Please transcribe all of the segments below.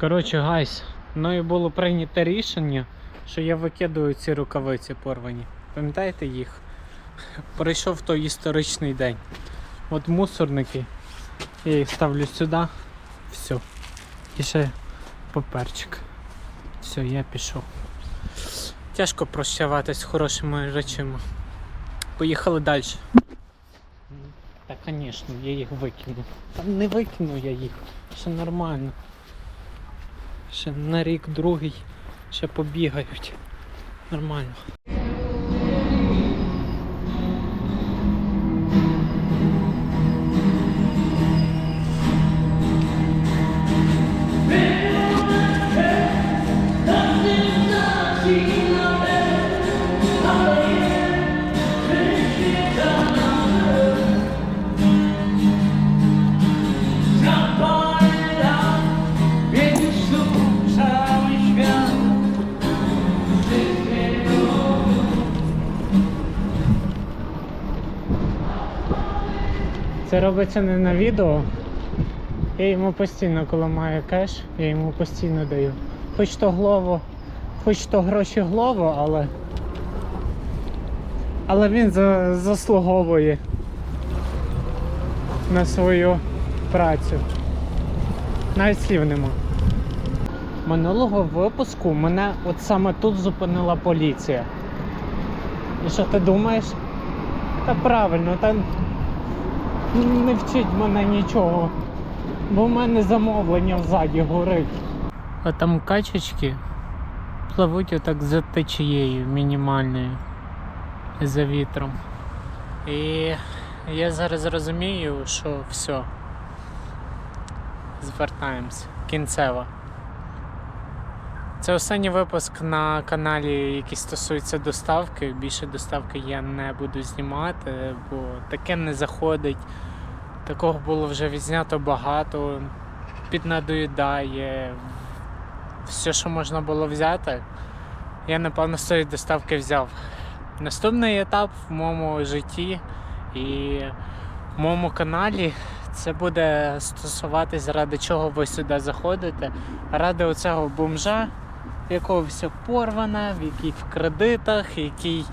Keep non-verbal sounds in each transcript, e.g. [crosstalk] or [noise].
Коротше, гайс, мною було прийнято рішення, що я викидаю ці рукавиці порвані. Пам'ятаєте їх? Прийшов той історичний день. От мусорники. Я їх ставлю сюди. Все. І ще паперчик. Все, я пішов. Тяжко прощаватись з хорошими речами. Поїхали далі. Та, звісно, я їх викину. Та не викину я їх. Ще нормально. Ще на рік другий ще побігають. Нормально. Робиться не на відео. Я йому постійно, коли маю кеш, я йому постійно даю. Хоч то глово, хоч то гроші глово, але. Але він за, заслуговує на свою працю. Навіть слів нема. Минулого випуску мене от саме тут зупинила поліція. І що ти думаєш? Та правильно, та не вчить мене нічого. Бо в мене замовлення взаді горить. А там качечки пливуть отак за течією мінімальною за вітром. І я зараз розумію, що все. Звертаємось. Кінцево. Це останній випуск на каналі, який стосується доставки. Більше доставки я не буду знімати, бо таке не заходить. Такого було вже відзнято багато, піднадоїдає. Все, що можна було взяти, я напевно з цієї доставки взяв. Наступний етап в моєму житті і в моєму каналі це буде стосуватись, ради чого ви сюди заходите, ради оцього бомжа, якого все порване, в який в кредитах, який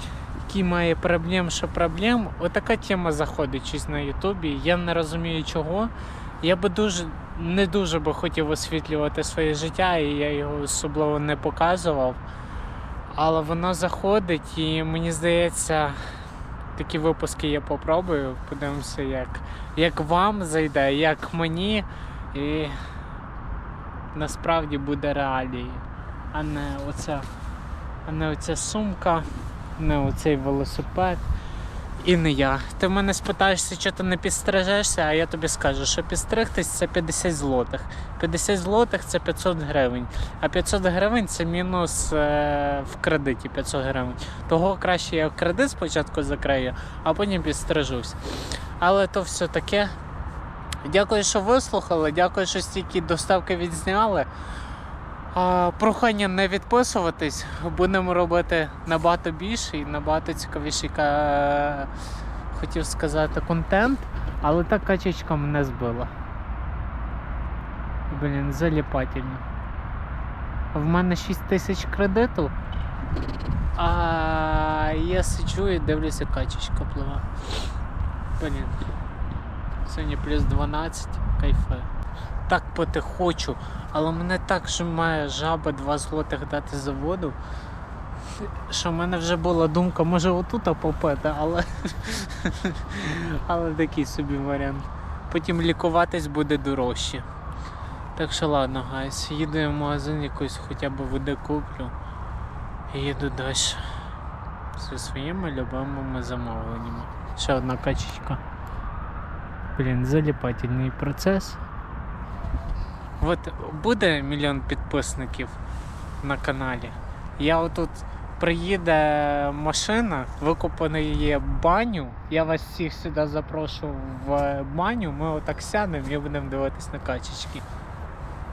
який має проблем, що проблем. Отака тема заходить щось на Ютубі. Я не розумію чого. Я би дуже не дуже би хотів освітлювати своє життя, і я його особливо не показував. Але воно заходить, і мені здається, такі випуски я попробую. Подивимося, як, як вам зайде, як мені. І насправді буде реалії, а не оця, а не оця сумка не оцей велосипед. І не я. Ти в мене спитаєшся, що ти не підстрижешся, а я тобі скажу, що підстригтись це 50 злотих. 50 злотих це 500 гривень. А 500 гривень це мінус е, в кредиті 500 гривень. Того краще я кредит спочатку закрию, а потім підстрижусь. Але то все таке. Дякую, що вислухали, дякую, що стільки доставки відзняли. Прохання не відписуватись, будемо робити набагато більше і набагато цікавіший, ка- хотів сказати, контент, але та качечка мене збила. Блін, заліпательно. В мене 6 тисяч кредиту, а я сиджу і дивлюся, качечка пливе. Блін. Сьогодні плюс 12, кайфе. Так пити хочу, але мене так має жаба 2 злотих дати за воду. Що в мене вже була думка, може отут попити, але [laughs] але такий собі варіант. Потім лікуватись буде дорожче. Так що ладно, гайс, їду я в магазин якусь хоча б води куплю і їду далі. Зі своїми любимими замовленнями. Ще одна качечка. Блін, заліпательний процес. От буде мільйон підписників на каналі. Я отут приїде машина, викопана є баню. Я вас всіх сюди запрошу в баню. Ми отак сядемо і будемо дивитись на качечки.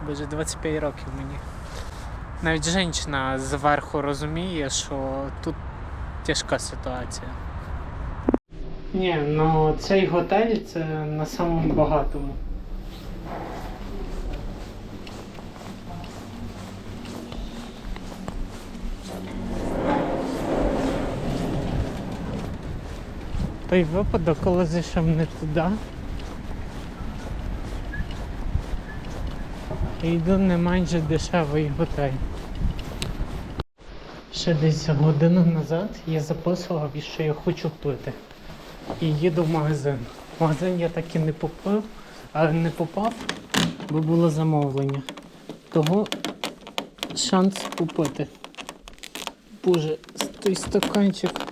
Боже, 25 років мені. Навіть жінка зверху розуміє, що тут тяжка ситуація. Ні, ну цей готель це на самому багатому. Той випадок, коли зайшов не туди. І йду не менш дешевий готель. Ще десь годину назад я записував, що я хочу пити. І їду в магазин. Магазин я так і не попив, але не попав, бо було замовлення. Того шанс купити. Боже, той стаканчик.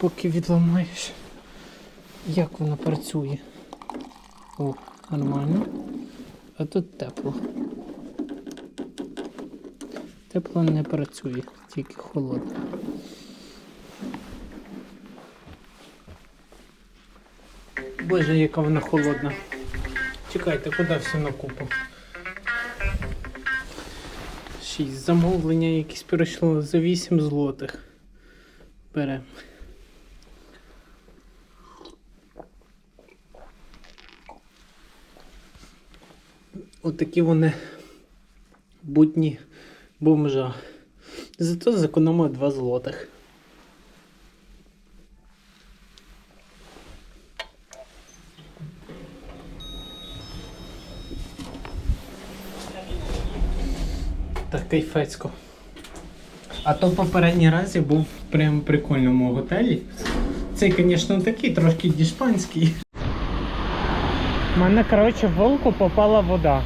Поки відламаєш, як воно працює. О, нормально. А тут тепло. Тепло не працює, тільки холодно. Боже, яка вона холодна. Чекайте, куди все на купу? Шість замовлення якісь пройшло за 8 злотих. Беремо. Отакі вони будні бомжа. Зато зекономив 2 злотих. Так, кайфецько. А то попередній раз я був в прям прикольному готелі. Цей, звісно, такий, трошки дішпанський. У мене, коротше, в волку попала вода.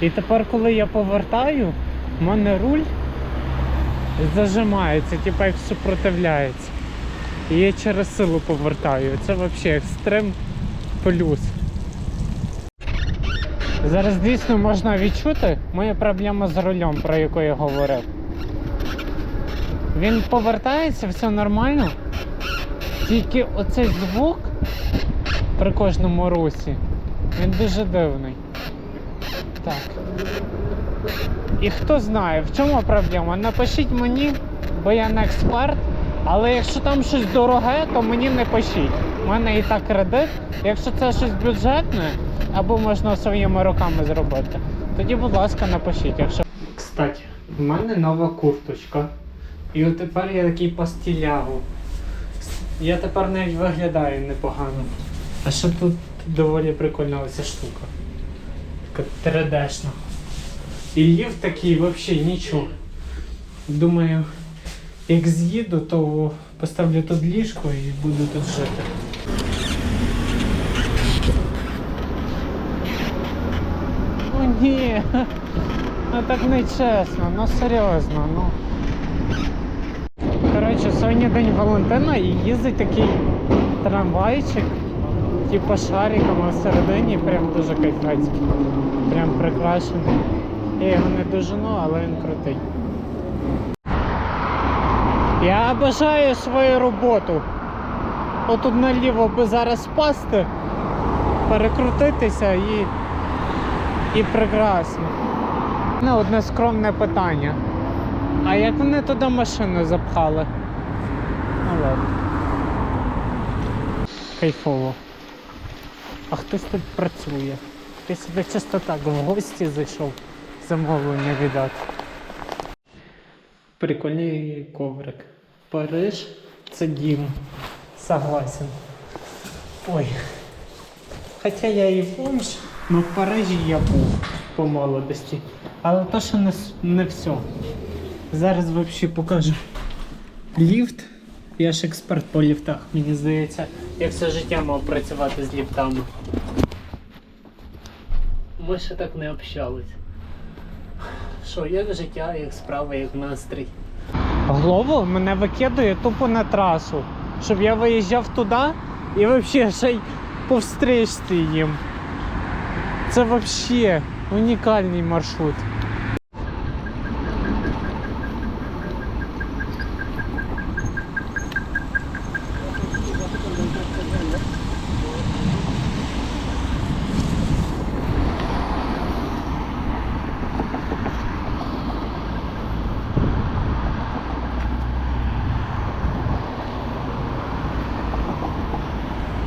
І тепер, коли я повертаю, в мене руль зажимається, типу як супротивляється. І я через силу повертаю. Це взагалі екстрем плюс. Зараз дійсно можна відчути моя проблема з рулем, про яку я говорив. Він повертається, все нормально. Тільки оцей звук при кожному русі, він дуже дивний. Так. І хто знає, в чому проблема? Напишіть мені, бо я не експерт. Але якщо там щось дороге, то мені не пишіть. У мене і так кредит. Якщо це щось бюджетне, або можна своїми руками зробити, тоді, будь ласка, напишіть. Якщо... Кстати, в мене нова курточка. І от тепер я такий постілягу. Я тепер навіть виглядаю непогано. А ще тут доволі прикольна оця штука. Така 3D-шна. І ліфт такий взагалі нічого. Думаю, як з'їду, то поставлю тут ліжко і буду тут жити. О, ні, ну так не чесно, ну серйозно, ну. Коротше, сьогодні день Валентина і їздить такий трамвайчик, типу шариком всередині, прям дуже кайфецький. Прям прикрашений. Я його не дожену, але він крутий. Я бажаю свою роботу. Отут наліво би зараз спасти, перекрутитися і. і прекрасно. Ну, одне скромне питання. А як вони туди машину запхали? Ну ладно. Кайфово. А хтось тут працює. Ти сюди чисто так в гості зайшов замовлення віддати. Прикольний коврик. Париж це дім. Согласен. Ой. Хоча я і бомж, але в Парижі я був по молодості. Але то ще не, не все. Зараз взагалі покажу. Ліфт. Я ж експерт по ліфтах, мені здається, я все життя мав працювати з ліфтами. Ми ще так не общались. Що, як життя, як справа, як настрій. Голову мене викидує тупо на трасу, щоб я виїжджав туди і взагалі ще й по встрічці їм. Це взагалі унікальний маршрут.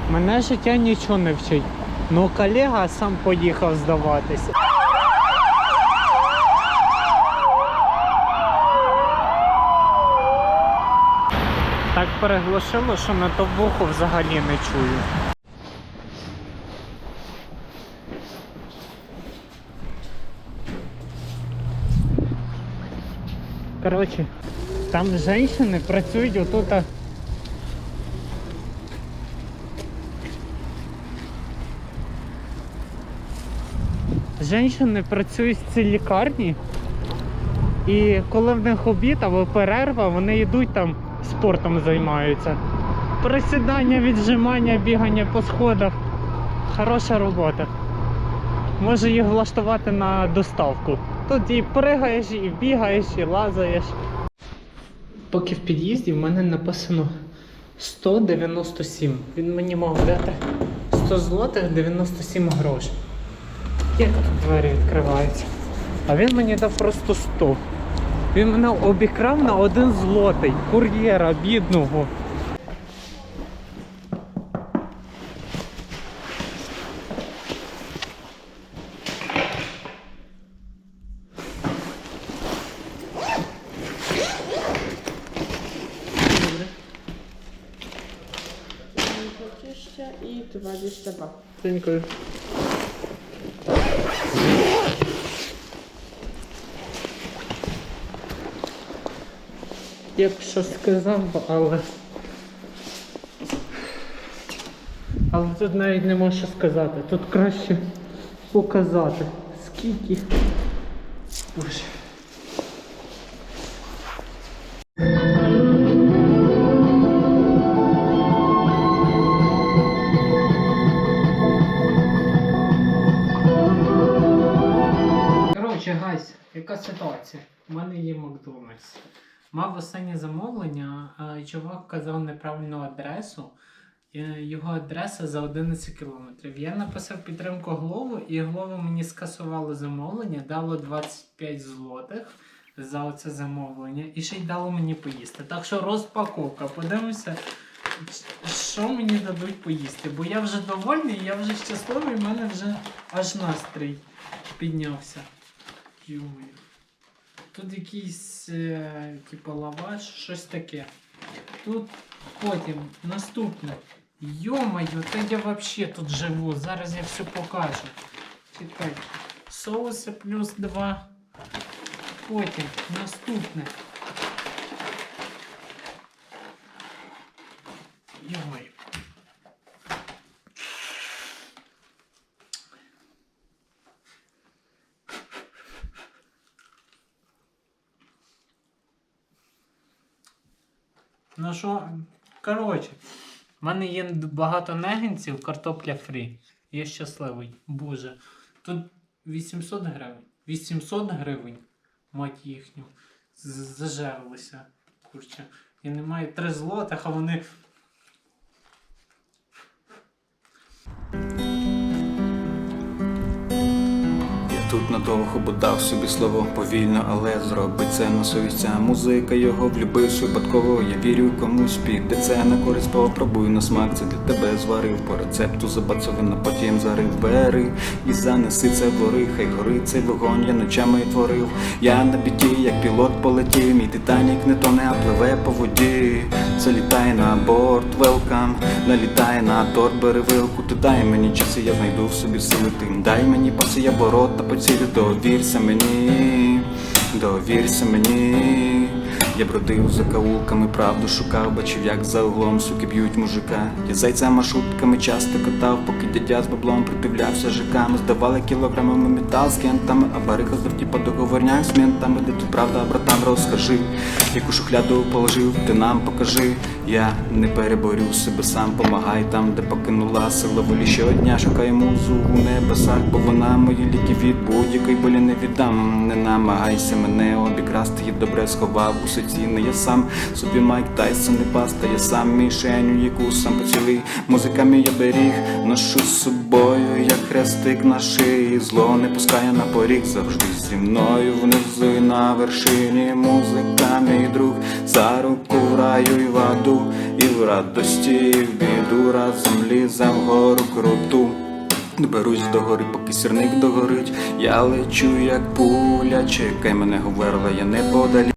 Мене життя нічого не вчить. Ну колега сам поїхав здаватися. Так переглушило, що на то вухо взагалі не чую. Коротше, там жінки працюють отут. Жінки працюють в цій лікарні. І коли в них обід або перерва, вони йдуть там спортом займаються. Присідання, віджимання, бігання по сходах. Хороша робота. Може їх влаштувати на доставку. Тут і пригаєш, і бігаєш, і лазаєш. Поки в під'їзді в мене написано 197. Він мені мав дати 100 злотих 97 грошей. Як тут двері відкриваються? А він мені дав просто 100. Він мене обікрав на один злотий. Кур'єра бідного. Добре. 20 i 22. Дякую. Я б щось сказав, але. Але тут навіть не можу сказати. Тут краще показати. Скільки. Боже. Коротше, гайс, яка ситуація? У мене є Макдональдс. Мав останнє замовлення, чувак казав неправильну адресу. Е, Його адреса за 11 кілометрів. Я написав підтримку Глову, і Глова мені скасувало замовлення, дало 25 злотих за оце замовлення і ще й дало мені поїсти. Так що розпаковка. Подивимося, що мені дадуть поїсти. Бо я вже довольний, я вже щасливий, в мене вже аж настрій піднявся. Йомаю. Тут якийсь е, типу лаваш, щось таке. Тут потім наступне. Йомаю, та я вообще тут живу. Зараз я все покажу. Чекай. Соуси плюс 2. Потім наступне. Йомаю. Ну що, коротше, в мене є багато негінців, картопля фрі. Я щасливий. Боже. Тут 800 гривень. 800 гривень, мать їхню. Зажерлися. Курче. Я не маю 3 злотих, а вони. Тут надовго бо дав собі слово повільно, але зробить це на совість. Ця музика його влюбився випадково. Я вірю комусь піде це на користь, попробуй на смак. Це для тебе зварив по рецепту забацовина, потім зарив бери і занеси це гори, хай горить цей вогонь, я ночами творив. Я на біді, як пілот полетів, мій титанік не тоне, а пливе по воді. Залітай на борт, велкам, налітай на торт, бери вилку, ти дай мені час, і я знайду в собі сили тим. Дай мені паси, я ворота поцілю, довірся мені, довірся мені. Я бродив за каулками, правду шукав, бачив, як за углом суки б'ють мужика. Я зайцями шутками часто катав, поки дядя з баблом придивлявся жиками. Здавали кілограмами метал з кентами, а бариха завжди по договорнях з ментами. Де тут правда, братан, розкажи, яку шухляду положив, ти нам покажи. Я не переборю себе сам, помагай там, де покинула сила волі щодня. Шукаю музу у небесах, бо вона мої ліки від будь-якої болі не віддам. Не намагайся мене обікрасти, я добре сховав усе цінне. Я сам собі Майк Тайсон не паста, я сам мішеню, яку сам поцілий. Музиками я беріг, ношу з собою, як хрестик на шиї. Зло не пускає на поріг, завжди зі мною внизу і на вершині. Музика, мій друг, за руку в раю і в аду, і в радості, і в біду разом лізем вгору круту. Доберусь до гори, поки сірник догорить. Я лечу, як пуля. Чекай мене, говерла, я не подалі.